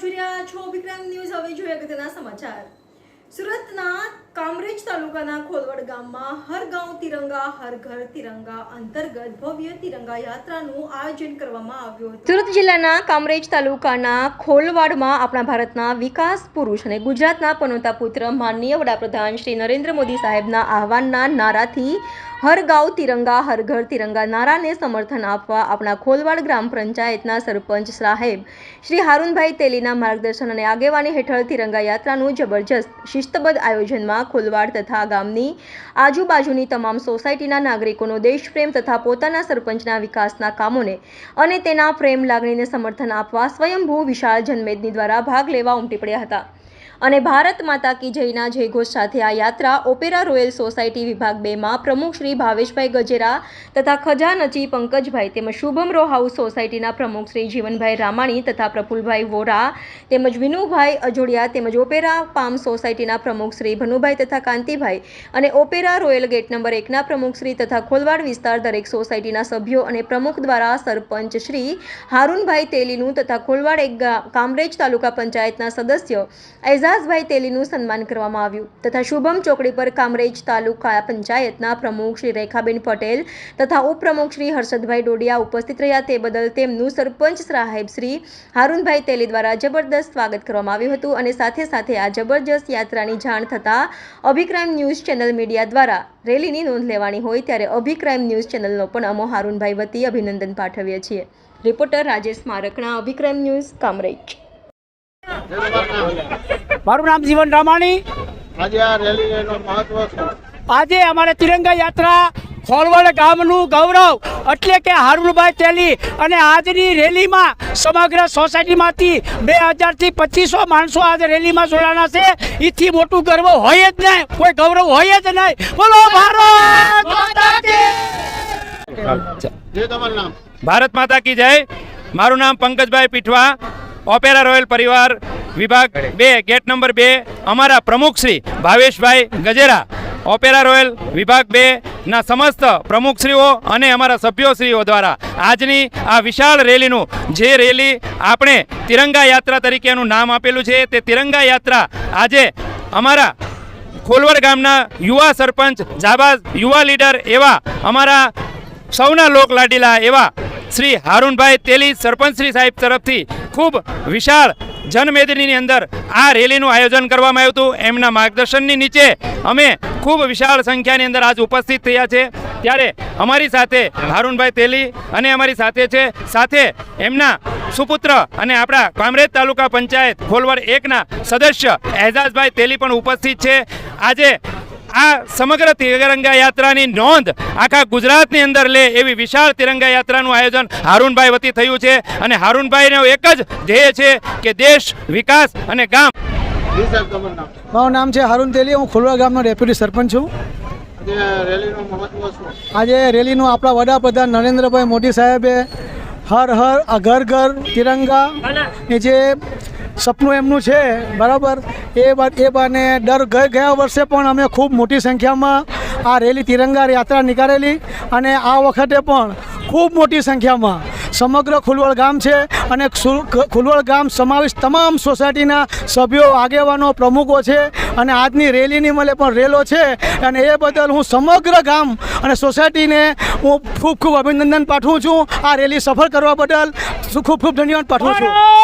જોઈ રહ્યા છો વિક્રાંત ન્યૂઝ. હવે જોઈએ અગત્યના સમાચાર. સુરતના કામરેજ તાલુકાના ખોલવડ ગામમાં હર ગાંવ તિરંગા, હર ઘર તિરંગા અંતર્ગત ભવ્ય તિરંગા યાત્રાનું આયોજન કરવામાં આવ્યું હતું. સુરત જિલ્લાના કામરેજ તાલુકાના ખોલવાડમાં આપણા ભારતના વિકાસ પુરુષ અને ગુજરાતના પનોતા પુત્ર માનનીય વડાપ્રધાન શ્રી નરેન્દ્ર મોદી સાહેબના આહવાનના નારાથી હર ગાંવ તિરંગા, હર ઘર તિરંગા નારાને સમર્થન આપવા આપણા ખોલવાડ ગ્રામ પંચાયતના સરપંચ સાહેબ શ્રી હારૂનભાઈ તેલીના માર્ગદર્શન અને આગેવાની હેઠળ તિરંગા યાત્રાનું જબરજસ્ત શિસ્તબદ્ધ આયોજનમાં ખોલવાડ તથા ગામની આજુબાજુની તમામ સોસાયટીના નાગરિકોનો દેશપ્રેમ તથા પોતાના સરપંચના વિકાસના કામોને અને તેના પ્રેમ લાગણીને સમર્થન આપવા સ્વયંભૂ વિશાળ જનમેદની દ્વારા ભાગ લેવા ઉમટી પડ્યા હતા. અને ભારત માતા કી જયના જયઘોષ સાથે આ યાત્રા ઓપેરા રોયલ સોસાયટી વિભાગ બેમાં પ્રમુખ શ્રી ભાવેશભાઈ ગજેરા તથા ખજાનચી પંકજભાઈ તેમજ શુભમ રો હાઉસ સોસાયટીના પ્રમુખ શ્રી જીવનભાઈ રામાણી તથા પ્રફુલભાઈ વોરા તેમજ વિનુભાઈ અજોડિયા તેમજ ઓપેરા પામ સોસાયટીના પ્રમુખ શ્રી ભનુભાઈ તથા કાંતિભાઈ અને ઓપેરા રોયલ ગેટ નંબર એકના પ્રમુખ શ્રી તથા ખોલવાડ વિસ્તાર દરેક સોસાયટીના સભ્યો અને પ્રમુખ દ્વારા સરપંચ શ્રી હારૂનભાઈ તેલીનું તથા ખોલવાડ એક કામરેજ તાલુકા પંચાયતના સદસ્ય એઝાઝભાઈ તેલીનું સન્માન કરવામાં આવ્યું તથા શુભમ ચોકડી પર કામરેજ તાલુકા પંચાયતના પ્રમુખ શ્રી રેખાબેન પટેલ તથા ઉપપ્રમુખ શ્રી હર્ષદભાઈ ડોડિયા ઉપસ્થિત રહ્યા. તે બદલ તેમનું સરપંચ સાહેબ શ્રી હારૂનભાઈ તેલી દ્વારા જબરદસ્ત સ્વાગત કરવામાં આવ્યું હતું અને સાથે સાથે આ જબરજસ્ત યાત્રાની જાણ થતાં અભિક્રાઇમ ન્યૂઝ ચેનલ મીડિયા દ્વારા રેલીની નોંધ લેવાની હોય ત્યારે અભિક્રાઇમ ન્યૂઝ ચેનલનો પણ અમો હારૂનભાઈ વતી અભિનંદન પાઠવીએ છીએ. રિપોર્ટર રાજેશ મારકણા અભિક્રાઇમ ન્યૂઝ કામરેજ. મારું નામ જીવન રામાણી. આજે આ રેલીનું મહત્વ શું? આજે અમારે તિરંગા યાત્રા ખોલવડ ગામનું ગૌરવ એટલે કે હારુલભાઈ તેલી અને આજની રેલીમાં સમગ્ર સોસાયટીમાંથી બે હજારથી પચીસો માણસો આજે રેલીમાં જોડાણા છે. એથી મોટું ગર્વ હોય જ નહીં કોઈ ગૌરવ હોય જ નહીં. બોલો ભારત માતા કી! જે તમારું નામ? ભારત માતા કી જય. મારું નામ પંકજભાઈ પીઠવા ઓપેરા રોયલ પરિવાર વિભાગ બે ગેટ નંબર બે અમારા પ્રમુખ શ્રી ભાવેશભાઈ ગજેરા. ઓપેરા રોયલ વિભાગ બે ના સમસ્ત પ્રમુખશ્રીઓ અને અમારા સભ્યોશ્રીઓ દ્વારા આજની આ વિશાળ રેલીનું જે રેલી આપણે તિરંગા યાત્રા તરીકેનું નામ આપેલું છે તે તિરંગા યાત્રા આજે અમારા ખોલવડ ગામના યુવા સરપંચ જાબાઝ યુવા લીડર એવા અમારા સૌના લોક લાડીલા એવા શ્રી હારૂનભાઈ તેલી સરપંચશ્રી સાહેબ તરફથી ખૂબ વિશાળ જનમેદનીની અંદર આ રેલીનું આયોજન કરવામાં આવ્યું હતું. એમના માર્ગદર્શનની નીચે અમે ખૂબ વિશાળ સંખ્યાની અંદર આજ ઉપસ્થિત થયા છે. ત્યારે અમારી સાથે હારૂનભાઈ તેલી અને અમારી સાથે છે, સાથે એમના સુપુત્ર અને આપણા કામરેજ તાલુકા પંચાયત ખોલવડ એકના સદસ્ય એઝાઝભાઈ તેલી પણ ઉપસ્થિત છે. આજે આ સમગ્ર તિરંગા યાત્રાની નોંધ આખા ગુજરાતની અંદર લે એવી વિશાળ તિરંગા યાત્રાનું આયોજન હારૂનભાઈ વતી થયું છે. અને હારૂનભાઈનો એક જ ધ્યેય છે કે દેશ વિકાસ અને ગામ મારું નામ છે હારૂન તેલી. હું ખોલવા ગામનો ડેપ્યુટી સરપંચ છું. આજે રેલીનું આપણા વડાપ્રધાન નરેન્દ્રભાઈ મોદી સાહેબે હર હર આ ઘર ઘર તિરંગા એ જે સપનું એમનું છે, બરાબર? એ એ બાને દર ગયા વર્ષે પણ અમે ખૂબ મોટી સંખ્યામાં આ રેલી તિરંગા યાત્રા નીકાળેલી અને આ વખતે પણ ખૂબ મોટી સંખ્યામાં સમગ્ર ખુલવડ ગામ છે અને ખુલવળ ગામ સમાવેશ તમામ સોસાયટીના સભ્યો, આગેવાનો, પ્રમુખો છે અને આજની રેલીની મળે પણ રેલો છે અને એ બદલ હું સમગ્ર ગામ અને સોસાયટીને હું ખૂબ ખૂબ અભિનંદન પાઠવું છું આ રેલી સફળ કરવા બદલ. ખૂબ ખૂબ ધન્યવાદ પાઠવું છું.